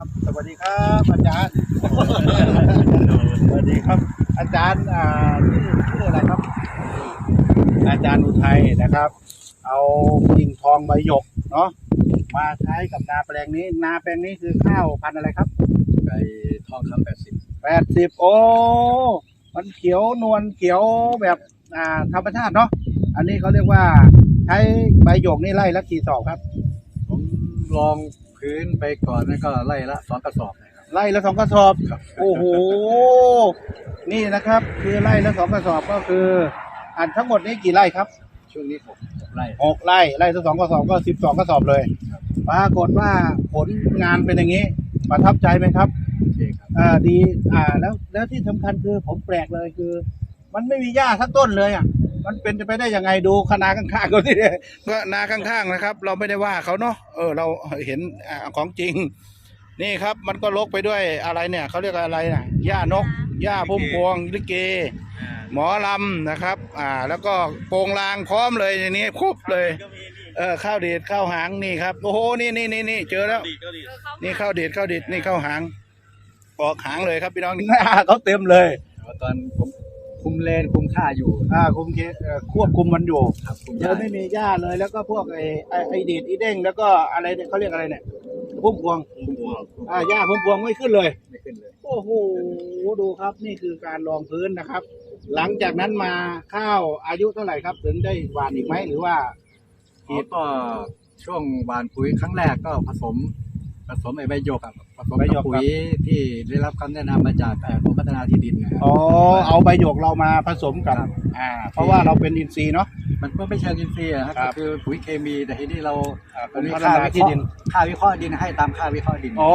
สวัสดีครับอาจารย์ สวัสดีครับ อาจารย์อ่าชื่อชื่ออะไรครับ อาจารย์อุทัยนะครับ เอากิ่งทองใบหยกเนาะมาใช้กับนาแปลงนี้ นาแปลงนี้คือข้าวพันธุ์อะไรครับไก่ทองคำแปดสิบแปดสิบโอ้มันเขียวนวลเขียวแบบอ่าธรรมชาติเนาะอันนี้เขาเรียกว่าใช้ใบหยกนี่ไล่ละกี่สอบครับผมลอง พื้นไปก่อนนั่นก็ไล่ละสองกระสอบนะครับ ไล่ละสองกระสอบ ครับ โอ้โห นี่นะครับ คือไร่ละสองกระสอบก็คืออันทั้งหมดนี้กี่ไร่ครับช่วงนี้ผมไล่หกไร่ไร่ละสองกระสอบก็สิบสองกระสอบเลยปรากฏว่าผลงานเป็นอย่างนี้ ประทับใจไหมครับ โอเคครับอ่าดีอ่าแล้วแล้วที่สำคัญคือผมแปลกเลยคือ มันไม่มีหญ้าสักต้นเลยอะ มันเป็นไปได้ยังไงดูคณะข้างๆก็ที่ก็นาข้างๆนะครับ เราไม่ได้ว่าเขาเนาะเออ เราเห็นอ่าของจริง นี่ครับ มันก็ลกไปด้วยอะไรเนี่ยเขาเรียกอะไรน่ะหญ้านกหญ้าพุ่มพวงลิเก หมอลำนะครับ อ่า แล้วก็โปรงลางพร้อมเลยในนี้ครบเลย เออข้าวเด็ดข้าวหางนี่ครับโอ้โหนี่นี่นี่นี่เจอแล้ว นี่ข้าวเด็ดข้าวเด็ดนี่ข้าวหาง ออกหางเลยครับพี่น้องหน้าเขาเต็มเลย ตอนผม คุมเลนคุมค่าอยู่ อ่าคุมเคเอ่อควบคุมมันอยู่ครับคุมเดี๋ยวไม่มีหญ้าเลยแล้วก็พวกไอ้ไอ้ไอ้เด็ดอีเด้งแล้วก็อะไรเนี่ยเขาเรียกอะไรเนี่ยพุ่มพวงคุมพวงอ่าหญ้าพุ่มพวงไม่ขึ้นเลย ไม่ขึ้นเลย โอ้โหดูครับนี่คือการรองพื้นนะครับ หลังจากนั้นมาข้าวอายุเท่าไหร่ครับ ถึงได้หวานอีกไหมหรือว่าแล้วก็ช่วงหวานปุ๋ยครั้งแรกก็ผสม ผสมไอ้ใบหยกอะ ผสมใบหยกับกปุ๋ยที่ได้รับคำแนะนำมาจากเอ่อกรมพัฒนาที่ดินนะครับอ๋อเอาใบหยกเรามาผสมกับครับ อ่า เพราะว่าเราเป็นอินทรีย์เนาะ มันก็ไม่เชิงอินทรีย์อะครับครัก็บ คือปุ๋ยเคมีแต่ทีนี้เราอ่ามันมีพัฒค่านาวิที่เคราะดินห์ค่าวิเคราะห์ดินให้ตามค่าวิเคราะห์ดินโอ้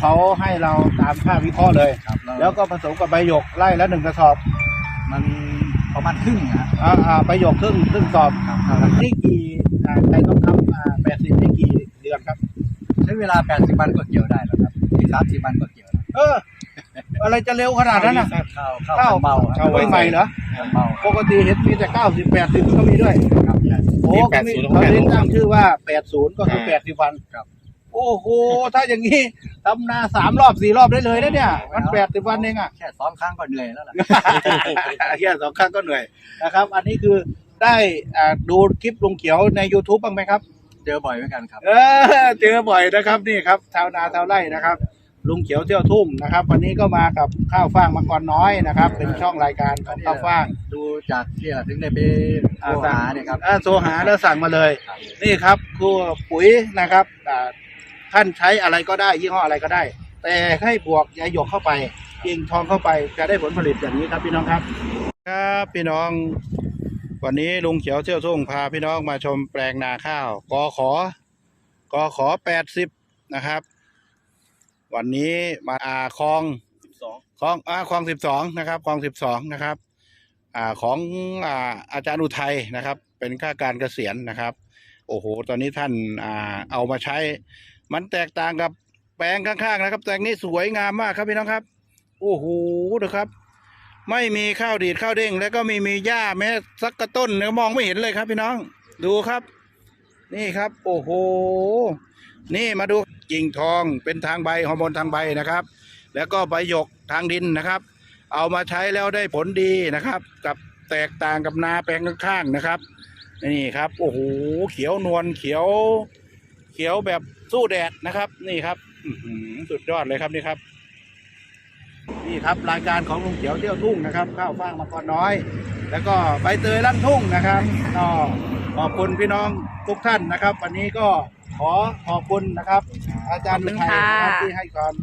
เขาให้เราตามค่าวิเคราะห์เลย ครับเราแล้วก็ผสมกับใบหยกไล่ละหนึ่งกระสอบมันประมาณครึ่งนะอ่าอ่าใบหยกครึ่งครึ่งสอบครับครับ นี่กี่อ่าใครต้องทำอ่าแปดสิบนี่กี่เดือนครับ ใช้เวลา 80 วันก็เกี่ยวได้แล้วครับอีก30 วันก็เกี่ยวแล้วเออ อะไรจะเร็วขนาดนั้นน่ะข้าวข้าวข้าวเบาข้าวใหม่เหรอข้าวเบาปกติเห็นมีแต่เก้าสิบแปดสิบก็มีด้วยครับใช่โอ้ก็มีเขาเรียกตั้งชื่อว่าแปดศูนย์ก็คือแปดสิบวันครับ โอ้โห ถ้าอย่างนี้ทำนาสามรอบสี่รอบได้เลยนะเนี่ย มันแปดสิบวันเองอะแค่สองครั้งก็เหนื่อยแล้วล่ะแค่สองครั้งก็เหนื่อยนะครับ อันนี้คือได้อ่าดูคลิปลุงเขียวใน YouTube บ้างไหมครับ เจอบ่อยเหมือนกันครับ เออเจอบ่อยนะครับนี่ครับชาวนาชาวไร่นะครับ ลุงเขียวเที่ยวทุ่งนะครับ วันนี้ก็มากับข้าวฟ่างมังกรน้อยนะครับ เป็นช่องรายการของข้าวฟ่าง ดูจากที่ถึงได้ไปโทรหาเนี่ยครับ อ่าโทรหาแล้วสั่งมาเลย ครับ นี่ครับคือปุ๋ยนะครับอ่าท่านใช้อะไรก็ได้ยี่ห้ออะไรก็ได้ แต่ให้บวกยาหยกเข้าไปกิ่งทองเข้าไปจะได้ผลผลิตอย่างนี้ครับพี่น้องครับ ครับพี่น้อง วันนี้ลุงเขียวเที่ยวทุ่งพาพี่น้องมาชมแปลงนาข้าวกอขอกอขอแปดสิบนะครับ วันนี้มาอาคลองคลองอาคลองสิบสองนะครับคลองสิบสองนะครับ อ่าของอ่าอาจารย์อุทัยนะครับ เป็นข้าการเกษียณนะครับ โอ้โห ตอนนี้ท่านอ่าเอามาใช้ มันแตกต่างกับแปลงข้างๆนะครับ แปลงนี้สวยงามมากครับพี่น้องครับ โอ้โหนะครับ ไม่มีข้าวดีดข้าวเด้ง แล้วก็ไม่มีหญ้าแม้สักกระต้นเนี่ยมองไม่เห็นเลยครับพี่น้อง ดูครับ นี่ครับ โอ้โห นี่มาดูกิ่งทองเป็นทางใบฮอร์โมนทางใบนะครับ แล้วก็ใบหยกทางดินนะครับ เอามาใช้แล้วได้ผลดีนะครับ กับแตกต่างกับนาแปลงข้างๆนะครับ นี่ครับ โอ้โห เขียวนวลเขียว เขียวแบบสู้แดดนะครับ นี่ครับสุดยอดเลยครับนี่ครับ นี่ครับรายการของลุงเขียวเที่ยวทุ่งนะครับ ข้าวฟ่างมังกรน้อย แล้วก็ใบเตยลั่นทุ่งนะครับก็ขอบคุณพี่น้องทุกท่านนะครับ วันนี้ก็ขอขอบคุณนะครับ อาจารย์ขอบคุณไทยนะครับค่ะที่ให้ความ